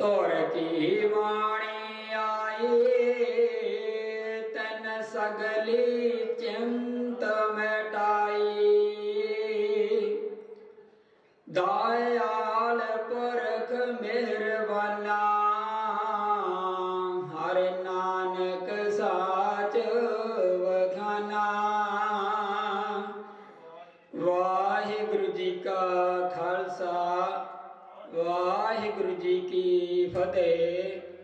तोर की वाणी आई तन सगली चिंत मिटाई। दयाल पुरख मेहरबाना हर नानक साच बखाना वाहिगुरु जी का खालसा। वाहिगुरु जी की फतेह।